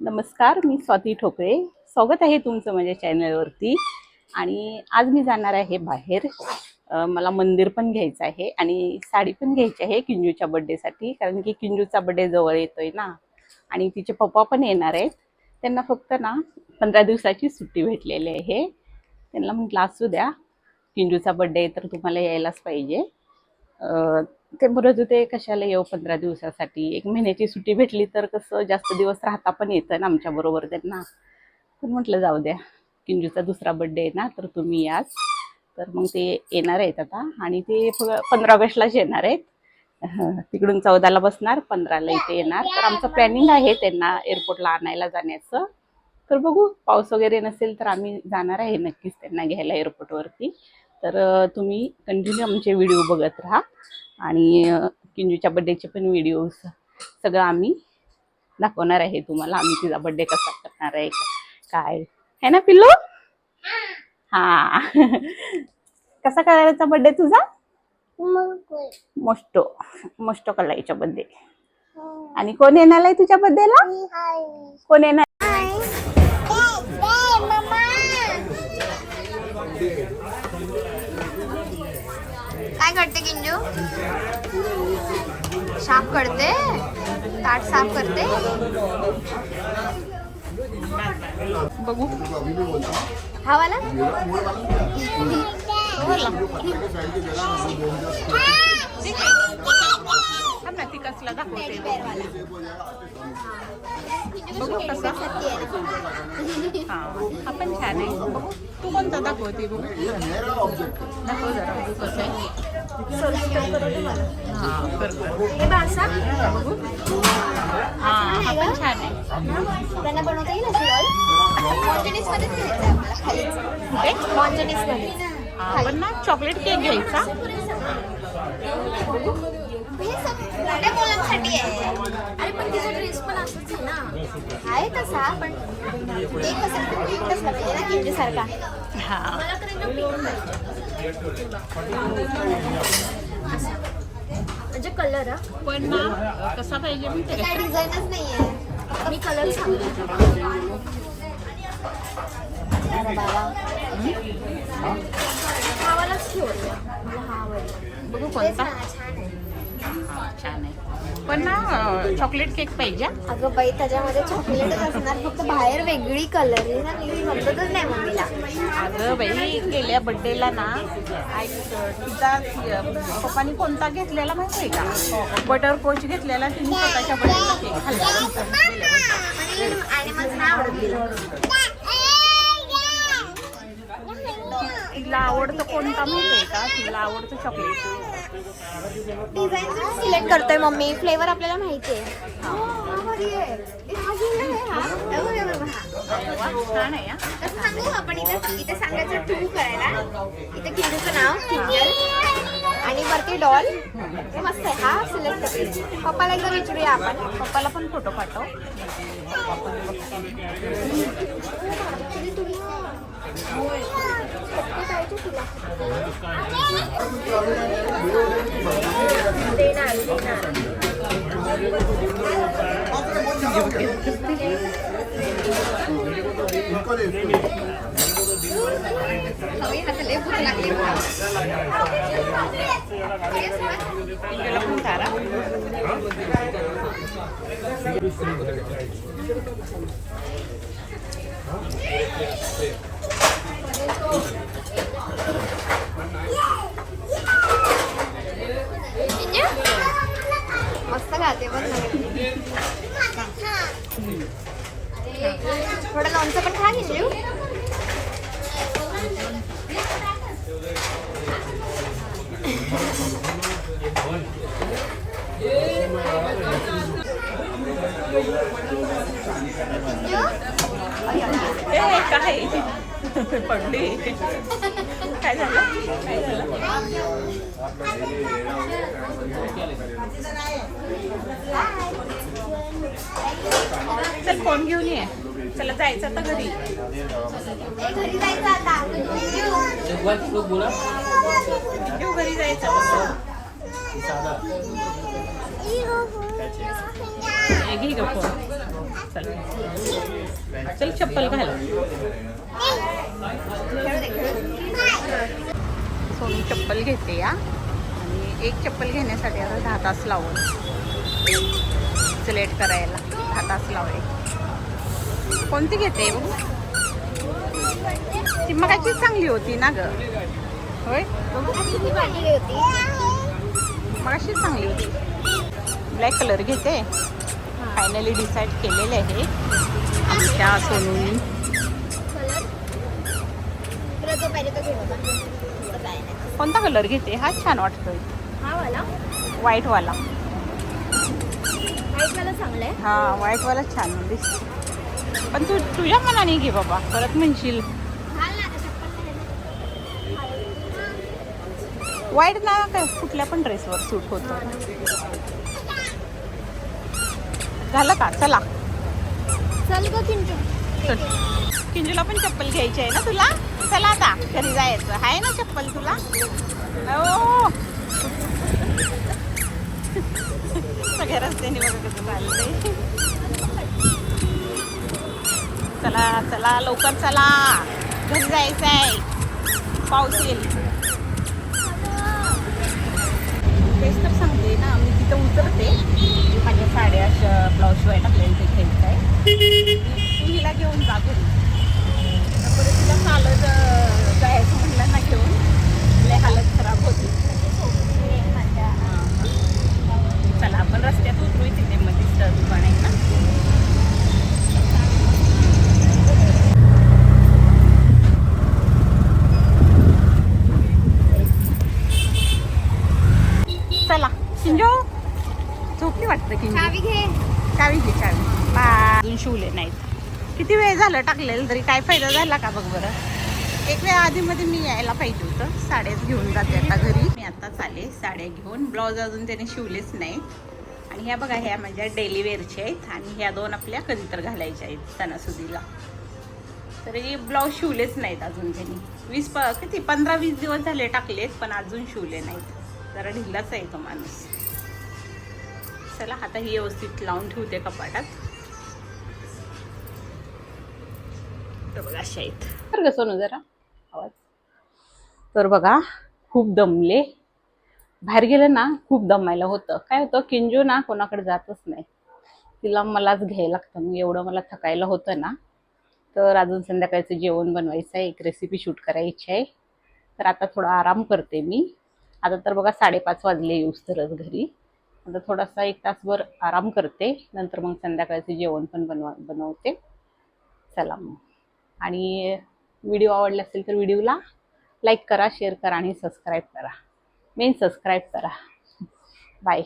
नमस्कार मी स्वाती ठोकळे स्वागत आहे तुमचं माझ्या चॅनलवरती. आणि आज मी जाणार आहे बाहेर. मला मंदिर पण घ्यायचं आहे आणि साडी पण घ्यायची आहे किंजूच्या बड्डेसाठी कारण की किंजूचा बड्डे जवळ येतोय ना. आणि तिचे पप्पा पण येणार आहेत. त्यांना फक्त ना पंधरा दिवसाची सुट्टी भेटलेली आहे. त्यांना म्हटलं असू द्या. किंजूचा बड्डे तर तुम्हाला यायलाच पाहिजे. ते म्हणत होते कशाला येऊ पंधरा दिवसासाठी? एक महिन्याची सुट्टी भेटली तर कसं जास्त दिवस राहता पण येतं ना आमच्या बरोबर त्यांना. पण म्हटलं जाऊ द्या. किंजूचा दुसरा बड्डे आहे ना तर तुम्ही याच तर मग ते येणार आहेत आता. आणि ते पंधरा ऑगस्टलाच येणार आहेत. तिकडून चौदाला बसणार पंधराला इथे येणार. तर आमचं प्लॅनिंग आहे त्यांना एअरपोर्टला आणायला जाण्याचं. तर बघू पाऊस वगैरे नसेल तर आम्ही जाणार आहे नक्कीच त्यांना घ्यायला एअरपोर्टवरती तर तुम्ही कंटिन्यू आमचे व्हिडिओ बघत राहा. आणि किंजूच्या बड्डेचे पण व्हिडिओ सगळं आम्ही दाखवणार आहे तुम्हाला. आम्ही तिचा बड्डे कसा करणार आहे काय. है ना पिल्लू? हा. कसा करायचा बड्डे तुझा? मोस्टो मोस्टो कलाईच्या बड्डे आणि कोण येणार आहे तुझ्या बड्डेला कोण येणार? करते किंजू साफ करते? ताट साफ करते? बघू. हा वाला? ती कसला दाखवते. बघू कसा. हा हा पण छान आहे. बघू. तू कोणता दाखवते बघू? दाखव जरा बघू कसं आहे. हा. हे त्यांना बनवता येईल पण ना चॉकलेट केक घ्यायचा मोठ्या मुलांसाठी आहे अरे पण तिचा ड्रेस पण असंच आहे ना आहे तसा पण ते कसं पिंक असला पाहिजे ना सारखा हा मला तर एकदम पिंक पाहिजे म्हणजे कलर हा? पण ना कसा पाहिजे माहिती काय का डिझाईनच नाहीये. मी कलर सांगते. हा हा बघू कोणता. ना, छान आहे. छान आहे. पण ना चॉकलेट केक पाहिजे. अगं बाई त्याच्यामध्ये चॉकलेटच असणार फक्त बाहेर वेगळी कलर आहे ना मी समजतच नाही मम्मीला अगं बाई गेल्या बड्डेला ना तिचा पप्पानी कोणता घेतलेला माहिती आहे का बटर कोच घेतलेला तिने स्वतःच्या बड्डेला केक खाल्ला. आणि नाही आवडत तिला. आवडतं कोणता आहे का तिला आवडतं चॉकलेट डिझाईन सिलेक्ट करतोय मम्मी फ्लेवर आपल्याला माहिती आहे. छान हा. सांगू आपण इथे इथे सांगायचं टू करायला इथे किंजूचं नाव किंजल वरती डॉल. हे मस्त आहे हा सिलेक्ट करते पप्पाला एकदा विचारूया आपण. पप्पाला पण फोटो पाठव. देणार देणार. मस्त गाते बघ थोडं लोणचं पण खा घेऊ काय पडली. काय झालं? काय झालं? चल फोन घेऊन ये. चला जायचं आता घरी. घरी जायचं. आता घेऊ घरी जायचं घे ग फोन. चल. चल चप्पल घाल. सोनू चप्पल घेते या आणि एक चप्पल घेण्यासाठी आता दहा तास लावून. सिलेक्ट करायला. दहा तास लावले. कोणती घेते बघू? ती मगाची चांगली होती ना ग. होय? मगाशीच मगाशी चांगली होती. ब्लॅक कलर घेते. फायनली डिसाईड केलेले आहे. आमच्या सोनूनी कोणता कलर घेते? हा छान वाटतोय. हा वाला. व्हाईटवाला व्हाईट वाला आहे हा व्हाईटवाला छान दिसतो पण तू तुझ्या मनाने घे बाबा. परत म्हणशील. ना व्हाईट ना काय कुठल्या पण ड्रेसवर सूट होतो. झालं का? चला. चल ग किंटू चल. किंजूला पण चप्पल घ्यायची आहे ना तुला? चला आता. घरी जायचं. आहे ना चप्पल तुला? हो सगळ्या रस्त्याने बघा कसं चाललंय. चला चला लवकर चला. घरी जायचं आहे. पाऊस येईल. तेच तर सांगते ना मी तिथं उतरते. माझ्या साड्या ब्लाऊज शिवाय टाकलेले ते घ्यायचं आहे तू हिला घेऊन जा घरी. परत तिला चालत जायचं म्हणलं ना घेऊन. लय हालत खराब होती हां. चला आपण रस्त्यात उतरू तिथे मध्येच दुकान आहे ना चला किंजो झोपली वाटतं किंजो चावी घे. चावी घे चावी. बा अजून शिवले नाहीत. किती वेळ झालं टाकलेलं तरी काय फायदा झाला का बघ बरं? एक वेळ आधीमध्ये मी यायला पाहिजे होतं. साड्याच घेऊन जाते आता घरी. मी आताच आले साड्या घेऊन. ब्लाऊज अजून त्याने शिवलेच नाहीत आणि ह्या बघा ह्या माझ्या डेली वेअरच्या आहेत. आणि ह्या दोन आपल्या कधी तर घालायच्या आहेत सणासुदीला. तरी ब्लाऊज शिवलेच नाहीत अजून त्यांनी. वीस प किती? पंधरा वीस दिवस झाले टाकलेत पण अजून शिवले नाहीत. जरा ढिल्लाच आहे तो माणूस. चला आता ही व्यवस्थित लावून ठेवते कपाटात. तर बघा अशा आहेत. बरं कसं सोनू जरा? आवाज. तर बघा खूप दमले. बाहेर गेलं ना खूप दमायला होतं. काय होतं किंजो ना कोणाकडे जातच नाही. तिला मलाच घ्यायला लागतं. मग एवढं मला थकायला होतं ना. तर अजून संध्याकाळचं जेवण बनवायचं आहे. एक रेसिपी शूट करायची आहे. तर आता थोडा आराम करते मी. आता तर बघा साडेपाच वाजले येऊस तरच घरी. आता थोडासा एक तासभर आराम करते. नंतर मग संध्याकाळचे जेवण पण बनवा बनवते. चला मग. आणि व्हिडिओ आवडला असेल तर व्हिडिओला लाईक करा शेअर करा आणि सबस्क्राईब करा. मेन सबस्क्राईब करा. बाय.